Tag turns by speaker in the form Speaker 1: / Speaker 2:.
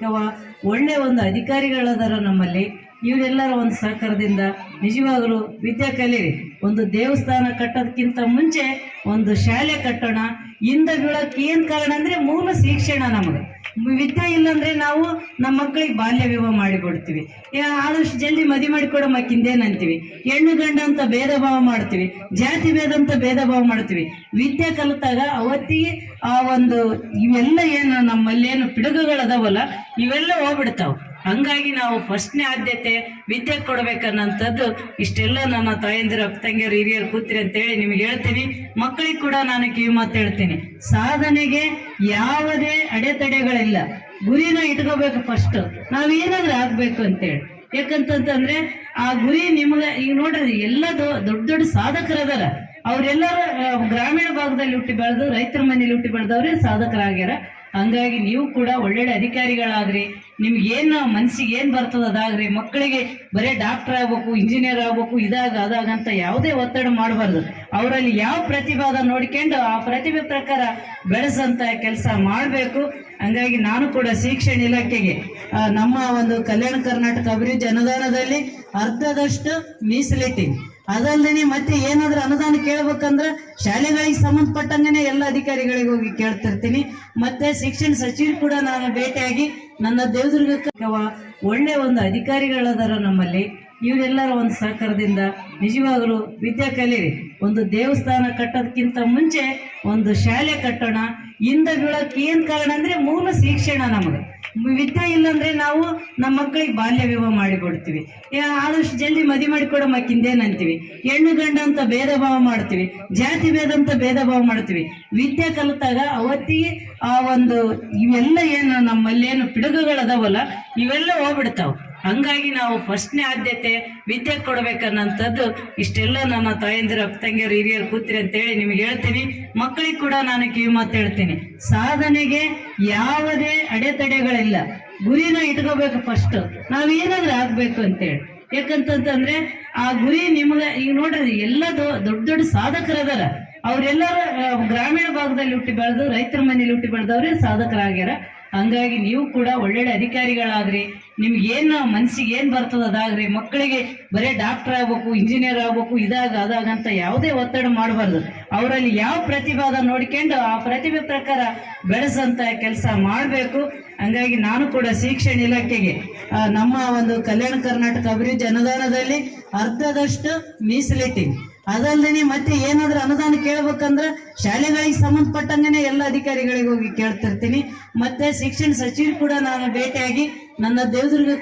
Speaker 1: ಅಥವಾ ಒಳ್ಳೆಯ ಒಂದು ಅಧಿಕಾರಿಗಳಾದಾರ ನಮ್ಮಲ್ಲಿ, ಇವರೆಲ್ಲರ ಒಂದು ಸಹಕಾರದಿಂದ ನಿಜವಾಗಲೂ ವಿದ್ಯೆ ಕಲೀರಿ ಒಂದು ದೇವಸ್ಥಾನ ಕಟ್ಟೋದಕ್ಕಿಂತ ಮುಂಚೆ ಒಂದು ಶಾಲೆ ಕಟ್ಟೋಣ. ಹಿಂದೆ ಬೀಳೋಕೆ ಏನು ಕಾರಣ ಅಂದರೆ ಮೂಲ ಶಿಕ್ಷಣ ನಮಗೆ. ವಿದ್ಯೆ ಇಲ್ಲಂದ್ರೆ ನಾವು ನಮ್ಮ ಮಕ್ಕಳಿಗೆ ಬಾಲ್ಯ ವಿವಾಹ ಮಾಡಿಬಿಡ್ತೀವಿ ಆದಷ್ಟು ಜಲ್ದಿ ಮದಿ ಮಾಡಿಕೊಡೋ ಮಕ್ಕಿಂದೇನು ಅಂತೀವಿ. ಹೆಣ್ಣು ಗಂಡ ಅಂತ ಭೇದ ಭಾವ ಮಾಡ್ತೀವಿ. ಜಾತಿ ಭೇದ ಅಂತ ಭೇದ ಭಾವ ಮಾಡ್ತೀವಿ. ವಿದ್ಯೆ ಕಲಿತಾಗ ಅವತ್ತಿಗೆ ಆ ಒಂದು ಇವೆಲ್ಲ ಏನು ನಮ್ಮಲ್ಲೇನು ಪಿಡುಗುಗಳದಾವಲ್ಲ, ಇವೆಲ್ಲ ಹೋಗ್ಬಿಡ್ತಾವ. ಹಂಗಾಗಿ ನಾವು ಫಸ್ಟ್ನೇ ಆದ್ಯತೆ ವಿದ್ಯೆ ಕೊಡ್ಬೇಕನ್ನಂಥದ್ದು ಇಷ್ಟೆಲ್ಲ ನಮ್ಮ ತಾಯಂದಿರು ಅಕ್ಕ ತಂಗಿಯರು, ಹಿರಿಯರು ಕೂತ್ರಿ ಅಂತೇಳಿ ನಿಮ್ಗೆ ಹೇಳ್ತೀನಿ. ಮಕ್ಕಳಿಗೆ ಕೂಡ ನಾನು ಕಿವಿ ಮಾತು ಹೇಳ್ತೀನಿ. ಸಾಧನೆಗೆ ಯಾವುದೇ ಅಡೆತಡೆಗಳಿಲ್ಲ. ಗುರಿನ ಇಟ್ಕೋಬೇಕು ಫಸ್ಟ್ ನಾವೇನಾದ್ರೂ ಆಗ್ಬೇಕು ಅಂತೇಳಿ. ಯಾಕಂತಂತಂದ್ರೆ ಆ ಗುರಿ ನಿಮ್ಗೆ ಈಗ ನೋಡ್ರಿ, ಎಲ್ಲ ದೊಡ್ಡ ದೊಡ್ಡ ಸಾಧಕರದಾರ. ಅವರೆಲ್ಲರೂ ಗ್ರಾಮೀಣ ಭಾಗದಲ್ಲಿ ಹುಟ್ಟಿ ಬೆಳೆದು ರೈತರ ಮನೇಲಿ ಹುಟ್ಟಿ ಬೆಳೆದವ್ರೆ ಸಾಧಕರಾಗ್ಯಾರ. ಹಂಗಾಗಿ ನೀವು ಕೂಡ ಒಳ್ಳೊಳ್ಳೆ ಅಧಿಕಾರಿಗಳಾಗ್ರಿ. ನಿಮ್ಗೆ ಏನು ಮನ್ಸಿಗೆ ಏನು ಬರ್ತದ ಅದಾಗ್ರಿ? ಮಕ್ಕಳಿಗೆ ಬರೀ ಡಾಕ್ಟರ್ ಆಗ್ಬೇಕು ಇಂಜಿನಿಯರ್ ಆಗ್ಬೇಕು, ಇದಾಗ, ಅದಾಗ ಅಂತ ಯಾವುದೇ ಒತ್ತಡ ಮಾಡಬಾರ್ದು. ಅವರಲ್ಲಿ ಯಾವ ಪ್ರತಿಭೆ ಅದ ನೋಡ್ಕೊಂಡು ಆ ಪ್ರತಿಭೆ ಪ್ರಕಾರ ಬೆಳೆಸಂತ ಕೆಲಸ ಮಾಡಬೇಕು. ಹಂಗಾಗಿ ನಾನು ಕೂಡ ಶಿಕ್ಷಣ ಇಲಾಖೆಗೆ ನಮ್ಮ ಒಂದು ಕಲ್ಯಾಣ ಕರ್ನಾಟಕ ಅಭಿವೃದ್ಧಿ ಅನುದಾನದಲ್ಲಿ ಅರ್ಧದಷ್ಟು ಮೀಸಲಿಟ್ಟಿ ಅದಲ್ಲದೆ ಮತ್ತೆ ಏನಾದ್ರೂ ಅನುದಾನ ಕೇಳ್ಬೇಕಂದ್ರೆ ಶಾಲೆಗಳಿಗೆ ಸಂಬಂಧಪಟ್ಟಂಗೆ ಎಲ್ಲ ಅಧಿಕಾರಿಗಳಿಗೆ ಹೋಗಿ ಕೇಳ್ತಿರ್ತೀನಿ. ಮತ್ತೆ ಶಿಕ್ಷಣ ಸಚಿವರು ಕೂಡ ನಾನು ಭೇಟಿಯಾಗಿ ನನ್ನ ದೇವದುರ್ಗಕ್ಕೆ ಅಥವಾ ಒಳ್ಳೆ ಒಂದು ಅಧಿಕಾರಿಗಳದಾರ ನಮ್ಮಲ್ಲಿ. ಇವರೆಲ್ಲರ ಒಂದು ಸಹಕಾರದಿಂದ ನಿಜವಾಗಲೂ ವಿದ್ಯಾ ಕಲೀರಿ ಒಂದು ದೇವಸ್ಥಾನ ಕಟ್ಟೋದಕ್ಕಿಂತ ಮುಂಚೆ ಒಂದು ಶಾಲೆ ಕಟ್ಟೋಣ. ಹಿಂದೆ ಬೀಳೋಕೆ ಏನು ಕಾರಣ ಅಂದರೆ ಮೂಲ ಶಿಕ್ಷಣ ನಮಗೆ. ವಿದ್ಯೆ ಇಲ್ಲಂದ್ರೆ ನಾವು ನಮ್ಮ ಮಕ್ಕಳಿಗೆ ಬಾಲ್ಯ ವಿವಾಹ ಮಾಡಿಕೊಡ್ತೀವಿ. ಆದಷ್ಟು ಜಲ್ದಿ ಮದಿ ಮಾಡಿಕೊಡೋ ಮಕ್ಕಿಂದೇನಂತೀವಿ ಹೆಣ್ಣು ಗಂಡ ಅಂತ ಭೇದ ಭಾವ ಮಾಡ್ತೀವಿ. ಜಾತಿ ಭೇದ ಅಂತ ಭೇದ ಭಾವ ಮಾಡ್ತೀವಿ. ವಿದ್ಯೆ ಕಲಿತಾಗ ಅವತ್ತಿಗೆ ಆ ಒಂದು ಇವೆಲ್ಲ ಏನು ನಮ್ಮಲ್ಲೇನು ಪಿಡುಗುಗಳದಾವಲ್ಲ, ಇವೆಲ್ಲ ಹೋಗ್ಬಿಡ್ತಾವ. ಹಂಗಾಗಿ ನಾವು ಫಸ್ಟ್ನೇ ಆದ್ಯತೆ ವಿದ್ಯೆ ಕೊಡ್ಬೇಕನ್ನಂಥದ್ದು ಇಷ್ಟೆಲ್ಲ ನನ್ನ ತಾಯಂದಿರ ತಂಗಿಯರು, ಹಿರಿಯರು ಕೂತ್ರಿ ಅಂತೇಳಿ ನಿಮ್ಗೆ ಹೇಳ್ತೀನಿ. ಮಕ್ಕಳಿಗೆ ಕೂಡ ನಾನು ಕಿವಿ ಮಾತು ಹೇಳ್ತೀನಿ. ಸಾಧನೆಗೆ ಯಾವುದೇ ಅಡೆತಡೆಗಳಿಲ್ಲ. ಗುರಿನ ಇಟ್ಕೋಬೇಕು ಫಸ್ಟ್ ನಾವು ಏನಾದ್ರೂ ಆಗ್ಬೇಕು ಅಂತೇಳಿ. ಯಾಕಂತಂತಂದ್ರೆ ಆ ಗುರಿ ನಿಮ್ಗೆ ಈಗ ನೋಡ್ರಿ, ಎಲ್ಲ ದೊಡ್ಡ ದೊಡ್ಡ ಸಾಧಕರದಾರ. ಅವರೆಲ್ಲರೂ ಗ್ರಾಮೀಣ ಭಾಗದಲ್ಲಿ ಹುಟ್ಟಿ ಬೆಳೆದು, ರೈತರ ಮನೇಲಿ ಹುಟ್ಟಿ ಬೆಳೆದವ್ರೆ ಸಾಧಕರಾಗ್ಯಾರ. ಹಂಗಾಗಿ ನೀವು ಕೂಡ ಒಳ್ಳೊಳ್ಳೆ ಅಧಿಕಾರಿಗಳಾಗ್ರಿ ನಿಮ್ಗೆ ಏನು ಮನ್ಸಿಗೆ ಏನು ಬರ್ತದ ಅದಾಗ್ರಿ. ಮಕ್ಕಳಿಗೆ ಬರೀ ಡಾಕ್ಟರ್ ಆಗ್ಬೇಕು ಇಂಜಿನಿಯರ್ ಆಗ್ಬೇಕು, ಇದಾಗ, ಅದಾಗ ಅಂತ ಯಾವುದೇ ಒತ್ತಡ ಮಾಡಬಾರ್ದು. ಅವರಲ್ಲಿ ಯಾವ ಪ್ರತಿಭೆ ಅದ ನೋಡ್ಕೊಂಡು ಆ ಪ್ರತಿಭೆ ಪ್ರಕಾರ ಬೆಳೆಸಂತ ಕೆಲಸ ಮಾಡಬೇಕು. ಹಂಗಾಗಿ ನಾನು ಕೂಡ ಶಿಕ್ಷಣ ಇಲಾಖೆಗೆ ನಮ್ಮ ಒಂದು ಕಲ್ಯಾಣ ಕರ್ನಾಟಕ ಅಭಿವೃದ್ಧಿ ಅನುದಾನದಲ್ಲಿ ಅರ್ಧದಷ್ಟು ಮೀಸಲಿಟ್ಟಿ ಅದಲ್ಲದೆ ಮತ್ತೆ ಏನಾದ್ರೂ ಅನುದಾನ ಕೇಳ್ಬೇಕಂದ್ರೆ ಶಾಲೆಗಳಿಗೆ ಸಂಬಂಧಪಟ್ಟಂಗೆ ಎಲ್ಲ ಅಧಿಕಾರಿಗಳಿಗೆ ಹೋಗಿ ಕೇಳ್ತಿರ್ತೀನಿ. ಮತ್ತೆ ಶಿಕ್ಷಣ ಸಚಿವರು ಕೂಡ ನಾನು ಭೇಟಿಯಾಗಿ ನನ್ನ ದೇವದುರ್ಗ